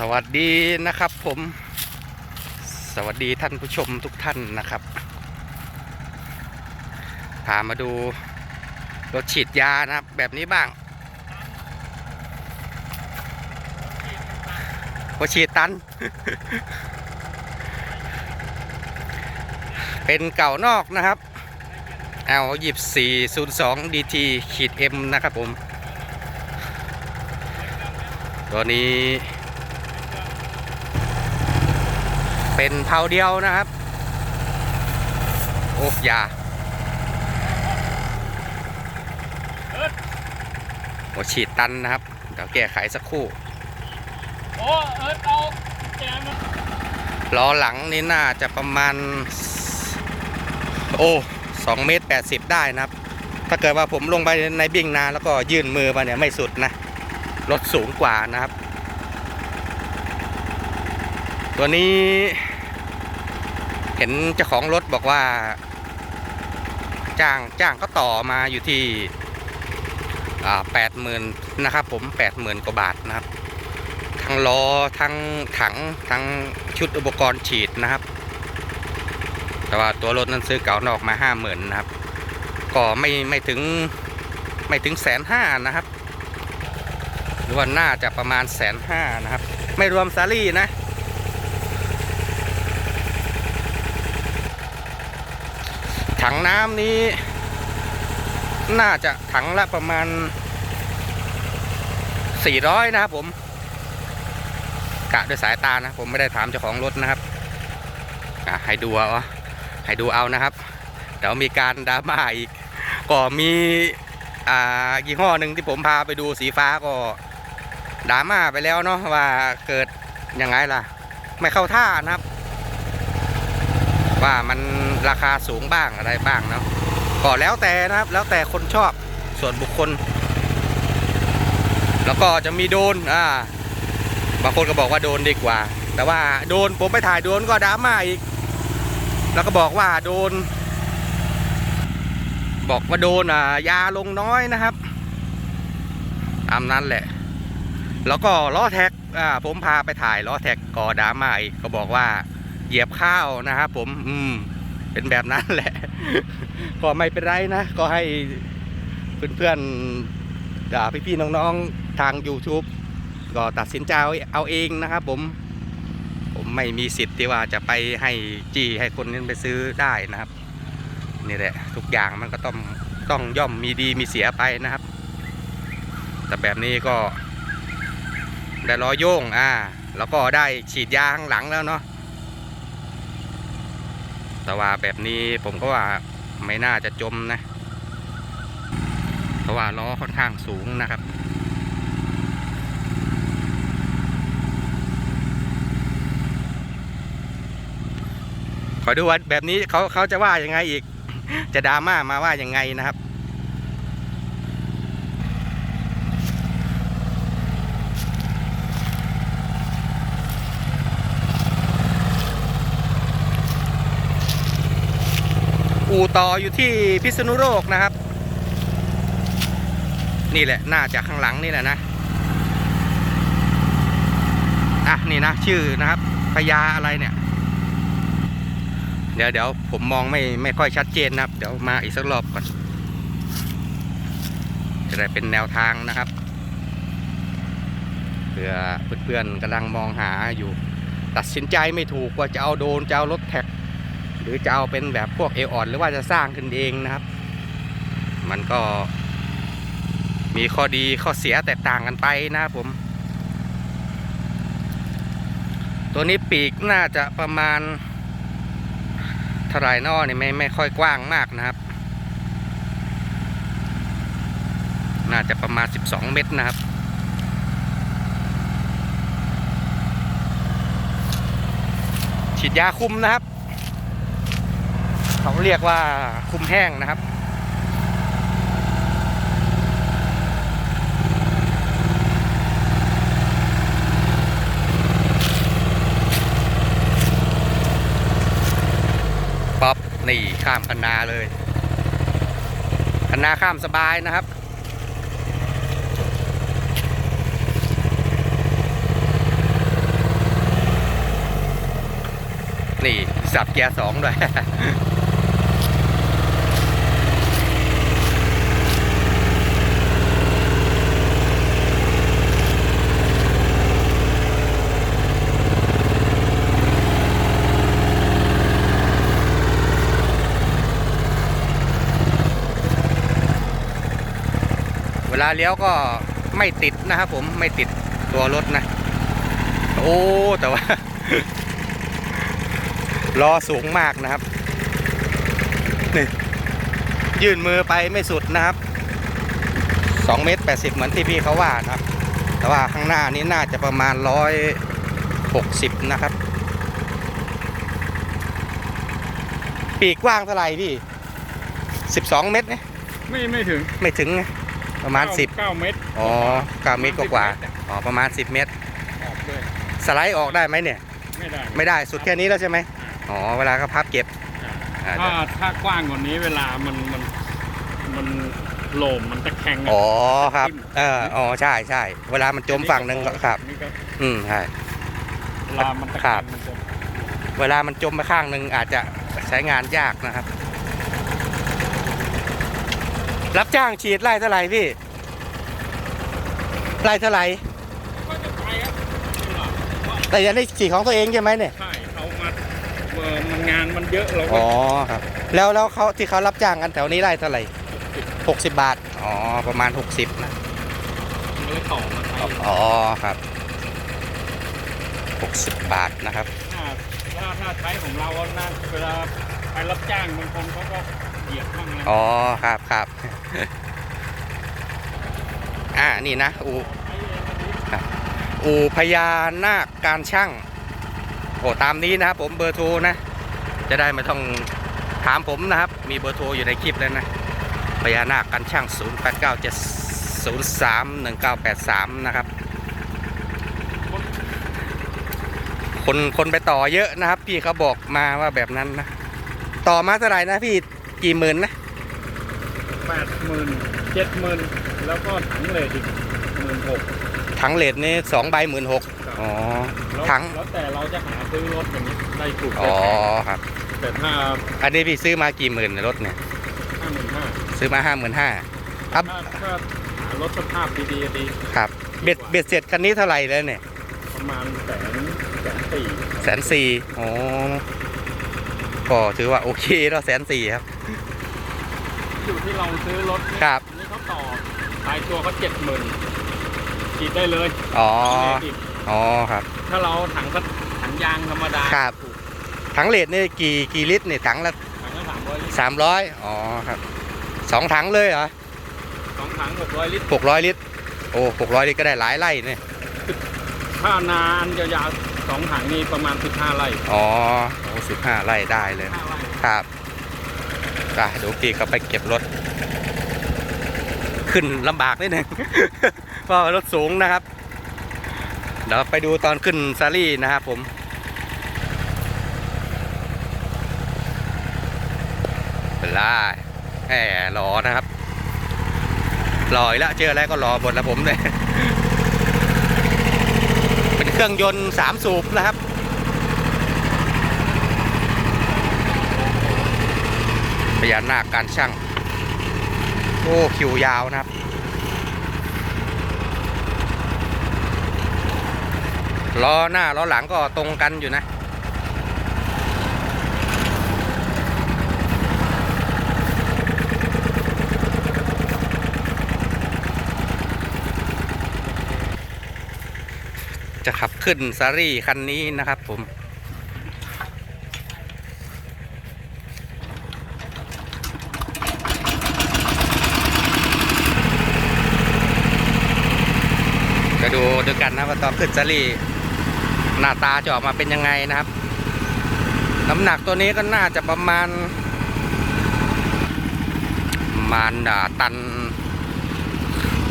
สวัสดีนะครับผม สวัสดีท่านผู้ชมทุกท่านนะครับ พามาดูรถฉีดยานะครับ แบบนี้บ้างรถฉีดตัน เป็นเก่านอกนะครับเอาหยิบ402 DT ขีด M นะครับผม ตัวนี้ เป็นเผาเดียวนะครับ โอ้ยาโอ้ฉีดตันนะครับ เดี๋ยวแก้ไขสักครู่โอ้เอิร์ธเอาแจมล้อหลังนี่น่าจะประมาณ โอ้สองเมตรแปดสิบได้นะครับ ถ้าเกิดว่าผมลงไปในบิ่งนาแล้วก็ยื่นมือมาเนี่ยไม่สุดนะ รถสูงกว่านะครับ ตัวนี้ เห็นเจ้าของรถบอกว่า จ้างจ้างก็ต่อมาอยู่ที่แปดหมื่นนะครับ ผมแปดหมื่นกว่าบาทนะครับ ทั้งล้อทั้งถังทั้งชุดอุปกรณ์ฉีดนะครับ แต่ว่าตัวรถนั้นซื้อเก่านอกมาห้าหมื่นนะครับ ก็ไม่ไม่ถึงไม่ถึงแสนห้านะครับ หรือว่าน่าจะประมาณแสนห้านะครับ ไม่รวมซารี่นะ ถังน้ำนี้ น่าจะถังละประมาณ 400 นะครับผม กะด้วยสายตานะ ผมไม่ได้ถามเจ้าของรถนะครับให้ดูเอาให้ดูเอานะครับเดี๋ยวมีการดราม่าอีก ก็มีอ่ายี่ห้อหนึ่งที่ผมพาไปดูสีฟ้าก็ดราม่าไปแล้วเนาะว่าเกิดยังไงล่ะ ไม่เข้าท่านะครับ ว่ามัน ราคาสูงบ้างอะไรบ้างเนาะก็แล้วแต่นะครับ แล้วแต่คนชอบส่วนบุคคล แล้วก็จะมีโดนอ่าบางคนก็บอกว่าโดนดีกว่า แต่ว่าโดนผมไปถ่ายโดนก็ดราม่าอีก แล้วก็บอกว่าโดน บอกว่าโดนอ่ายาลงน้อยนะครับตามนั้นแหละ แล้วก็ล้อแท็กอ่าผมพาไปถ่ายล้อแท็กก็ดราม่าอีกก็บอกว่าเหยียบข้าวนะครับผม อืม เป็นแบบนั้นแหละ ก็ไม่เป็นไรนะ ก็ให้เพื่อนๆอ่าพี่ๆน้องๆทาง YouTube ก็ตัดสินใจเอาเอาเองนะครับผม ผมไม่มีสิทธิ์ที่ว่าจะไปให้จี้ให้คนนั้นไปซื้อได้นะครับ นี่แหละ ทุกอย่างมันก็ต้องต้องย่อมมีดีมีเสียไปนะครับ แต่แบบนี้ก็ได้ล้อโย่งอ่า แล้วก็ได้ฉีดยาข้างหลังแล้วเนาะ แต่ว่าแบบนี้ผมก็ว่าไม่น่าจะจมนะ เพราะว่าล้อค่อนข้างสูงนะครับขอดูว่าแบบนี้เขาเขาจะว่ายังไงอีก จะดราม่ามาว่ายังไงนะครับ อู่ต่ออยู่ที่พิษณุโลกนะครับ นี่แหละน่าจะข้างหลังนี่แหละนะอะนี่นะชื่อนะครับพญาอะไรเนี่ย เดี๋ยวเดี๋ยวผมมองไม่ไม่ค่อยชัดเจนนะครับ เดี๋ยวมาอีกสักรอบก่อนจะได้เป็นแนวทางนะครับเผื่อเพื่อนๆกำลังมองหาอยู่ ตัดสินใจไม่ถูกว่าจะเอาโดนจะเอารถแท็ก หรือจะเอาเป็นแบบพวกเอออนหรือว่าจะสร้างขึ้นเองนะครับ มันก็มีข้อดีข้อเสียแตกต่างกันไปนะครับผม ตัวนี้ปีกน่าจะประมาณเท่าไรนอเนี่ยไม่ไม่ค่อยกว้างมากนะครับ น่าจะประมาณ 12 เมตรนะครับฉีดยาคุมนะครับ เขาเรียกว่าคุมแห้งนะครับ ป๊อปนี่ข้ามคันนาเลย คันนาข้ามสบายนะครับนี่สับเกียร์สองด้วย ลาเลี้ยวก็ไม่ติดนะครับผมไม่ติดตัวรถนะ โอ้แต่ว่าล้อสูงมากนะครับนี่ยื่นมือไปไม่สุดนะครับ2เมตร80 เหมือนที่พี่เขาว่านะครับ แต่ว่าข้างหน้านี้น่าจะประมาณ 160 นะครับ ปีกกว้างเท่าไหร่พี่ 12 เมตรเนี่ยไม่ไม่ถึงไม่ถึงนะ ประมาณเก้เก้าเมตร10อ๋อ9เมตรกว่าๆอ๋อประมาณ 10 เมตร ออกเลยสไลด์ออกได้ไหมเนี่ย ไม่ได้ไม่ได้สุดแค่นี้แล้วใช่ไหมอ๋อเวลาก็พับเก็บอ่าถ้าถ้ากว้างกว่านี้เวลามันมันมันโหลมมันตะแคงะอ๋อครับเอออ๋อใช่ใช่เวลามันจมฝั่งหนึ่งก็ครับ นี่ก็อืมใช่ เวลามันตะแคครังบมันจะ เวลามันจมไปข้างหนึ่งอาจจะใช้งานยากนะครับ รับจ้างฉีดไล่เท่าไหร่พี่ไล่เท่าไหร่ก็จะไปครับนี่หรอว่าแต่อยังได้ฉีดของตัวเองใช่ไหมเนี่ยใช่เอามาเออมันงานมันเยอะเราก็อ๋อครับ แล้วแล้วเขาที่เขารับจ้างกันแถวนี้ไล่เท่าไหร่หกสิบบาทอ๋อประมาณหกสิบนะมันเลยต่อมาใช้อ๋อครับหกสิบบาทนะครับถ้าถ้าถ้าใช้ของเราอะนะเวลาไปรับจ้างบางคนเขาก็เหยียบบ้างนะอ๋อครับครับ อ่านี่นะอูอูพญานาคการช่างโอ้ตามนี้นะครับผมเบอร์โทรนะ จะได้ไม่ต้องถามผมนะครับ มีเบอร์โทรอยู่ในคลิปแล้วนะพญานาคการช่าง 0 8 9 7 0 3 1 9 8 3 นะครับ คนคนไปต่อเยอะนะครับ พี่เขาบอกมาว่าแบบนั้นนะ ต่อมาเท่าไหร่นะพี่กี่หมื่นนะ แปดหมื่นเจ็ดหมื่นแล้วก็ถังเลทอีกหมื่นหกถังเลดนี่สองใบหมื่นหกอ๋อแล้วถัง แล้วแต่เราจะหาซื้อรถอย่างนี้ได้ถูกอ๋ได้อแพงครับ แต่ถ้าอันนี้พี่ซื้อมากี่หมื่นในรถเนี่ยห้าหมื่นห้าซื้อมาห้าหมื่นห้าครับถ้าถ้าหารถสภาพดีๆดีครับเบ็ดเบ็ดเสร็จคันนี้เท่าไหร่แล้วเนี่ย ประมาณแสนแสนสี่แสนสี่อ๋อก็ถือว่าโอเคแล้วแสนสี่ครับ อยู่ที่เราซื้อรถเนี่ยครับ อันนี่เขาต่อขายตัวเขาเจ็ดหมื่นขีดได้เลยอ๋ออีกอ๋อครับ ถ้าเราถังก็ถังยางธรรมดาครับ ถูกถังเลดนี่กี่กี่ลิตรเนี่ยถังละถังละสามร้อยลิตรสามร้อยอ๋อครับสองถังเลยเหรอสองถังหกร้อยลิตรหกร้อยลิตร โอ้หกร้อยลิตรก็ได้หลายไร่เนี่ยถ้านานยาวๆสองถังนี้ประมาณสิบห้าไร่อ๋อโอ้สิบห้าไร่ได้เลย ห้าไร่ครับ อะเดี๋ยวพี่ก็ไปเก็บรถ ขึ้นลำบากนิดนึงเพราะรถสูงนะครับ เดี๋ยวไปดูตอนขึ้นซารี่นะครับผมเป็นไล่แหมรอนะครับรออีกแล้วเจออะไรก็รอหมดแล้วผมเลยเป็นเครื่องยนต์สามสูบนะครับ พญานาคการช่าง โอ้คิวยาวนะครับ ล้อหน้าล้อหลังก็ตรงกันอยู่นะจะขับขึ้นซารี่คันนี้นะครับผม ดูด้วยกันนะว่าตอนขึ้นซารี่หน้าตาจะออกมาเป็นยังไงนะครับ น้ำหนักตัวนี้ก็น่าจะประมาณประมาณตัน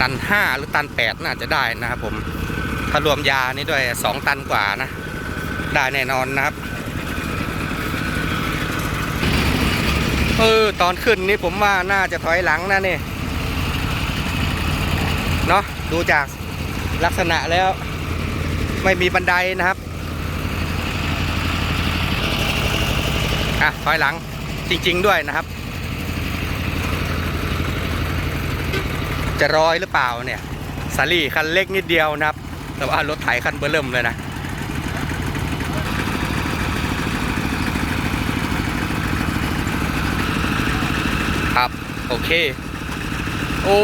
ตันห้าหรือตันแปดน่าจะได้นะครับผมถ้ารวมยานี่ด้วยสองตันกว่านะ ได้แน่นอนนะครับเออตอนขึ้นนี่ผมว่าน่าจะถอยหลังนะนี่เนาะดูจาก ลักษณะแล้วไม่มีบันไดนะครับอะถอยหลังจริง ๆ ด้วยนะครับ จะร้อยหรือเปล่าเนี่ยสาลี่คันเล็กนิดเดียวนะครับ แต่ว่ารถไถคันเบอร์เริ่มเลยนะครับ โอเค โอ้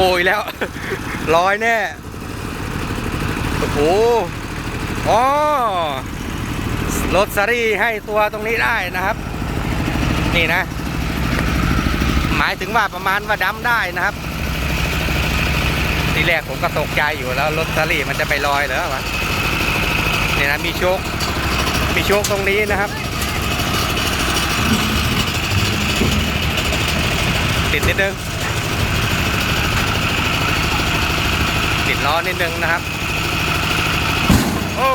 โอ้ยแล้วร้อยแน่ โอ้โหอ๋อรถสารี่ให้ตัวตรงนี้ได้นะครับ นี่นะ หมายถึงว่าประมาณว่าดำได้นะครับ ทีแรกผมก็ตกใจอยู่แล้วรถสารี่มันจะไปลอยเหรอวะนี่นะมีโชคมีโชคตรงนี้นะครับ ติดนิดนึง ติดล้อนิดนึงนะครับ โอ้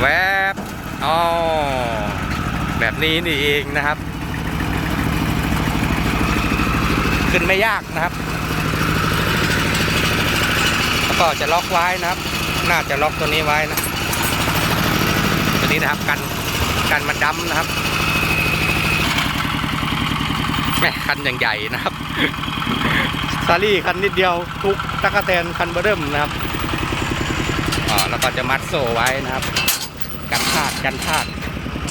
แวบอ๋อแบบนี้นี่เองนะครับ ขึ้นไม่ยากนะครับ แล้วก็จะล็อกไว้นะครับ น่าจะล็อกตัวนี้ไว้นะ ตัวนี้นะครับกันกันมันดำนะครับ แม่คันอย่างใหญ่นะครับ ซารี่คันนิดเดียวทุกตะกะแตนคันเบอร์เริ่มนะครับอ๋อแล้วก็จะมัดโซ่ไว้นะครับ กันพลาดกันพลาด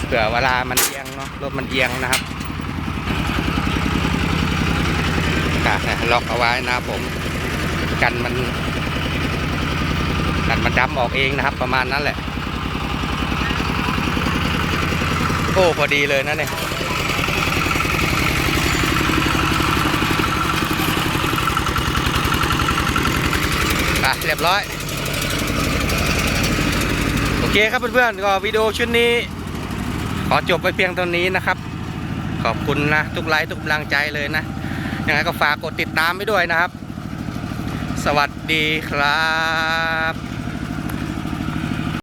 เผื่อเวลามันเอียงเนาะรถมันเอียงนะครับอะเนี่ยล็อกเอาไว้นะครับผมกันมันกันมันดำออกเองนะครับ ประมาณนั้นแหละโอ้พอดีเลยนะเนี่ย อะเรียบร้อย โอเคครับเพื่อนๆก็วิดีโอชุดนี้ ขอจบไปเพียงตอนนี้นะครับ ขอบคุณนะ ทุกไลค์ทุกกำลังใจเลยนะยังไงก็ฝากกดติดตามไปด้วยนะครับ สวัสดีครับ